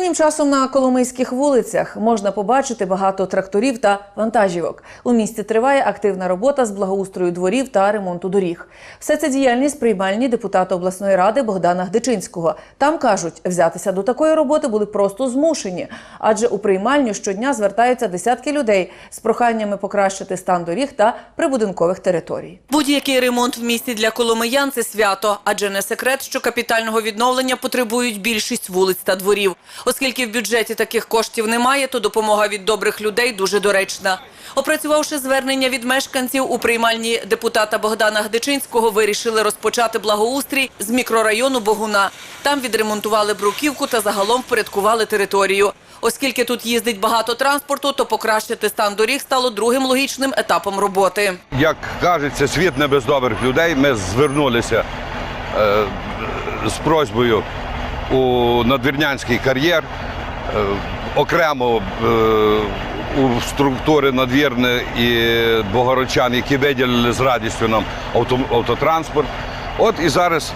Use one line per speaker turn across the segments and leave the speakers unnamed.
Останнім часом на коломийських вулицях можна побачити багато тракторів та вантажівок. У місті триває активна робота з благоустрою дворів та ремонту доріг. Все це діяльність приймальні депутата обласної ради Богдана Гдичинського. Там кажуть, взятися до такої роботи були просто змушені, адже у приймальню щодня звертаються десятки людей з проханнями покращити стан доріг та прибудинкових територій.
Будь-який ремонт в місті для коломиян – це свято, адже не секрет, що капітального відновлення потребують більшість вулиць та дворів. Оскільки в бюджеті таких коштів немає, то допомога від добрих людей дуже доречна. Опрацювавши звернення від мешканців, у приймальні депутата Богдана Гдичинського вирішили розпочати благоустрій з мікрорайону Богуна. Там відремонтували бруківку та загалом впорядкували територію. Оскільки тут їздить багато транспорту, то покращити стан доріг стало другим логічним етапом роботи.
Як кажеться, світ не без добрих людей. Ми звернулися е, з просьбою у надвірнянський кар'єр, е, окремо е, у структури надвірне і богородчан, які виділили з радістю нам авто, автотранспорт. От і зараз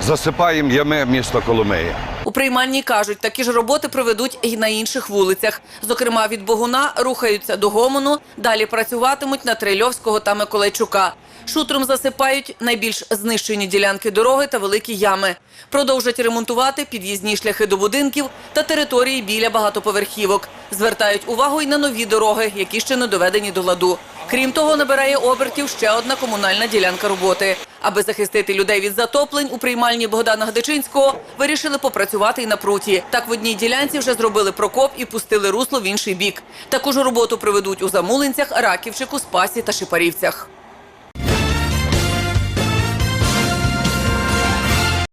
засипаємо ями міста Коломиї.
У приймальні кажуть, такі ж роботи проведуть і на інших вулицях. Зокрема, від Богуна рухаються до Гомону, далі працюватимуть на Трильовського та Миколайчука. Шутром засипають найбільш знищені ділянки дороги та великі ями. Продовжать ремонтувати під'їзні шляхи до будинків та території біля багатоповерхівок. Звертають увагу й на нові дороги, які ще не доведені до ладу. Крім того, набирає обертів ще одна комунальна ділянка роботи. Аби захистити людей від затоплень, у приймальні Богдана Гдичинського вирішили попрацювати і на пруті. Так в одній ділянці вже зробили прокоп і пустили русло в інший бік. Таку ж роботу проведуть у Замулинцях, Раківчику, Спасі та Шипарівцях.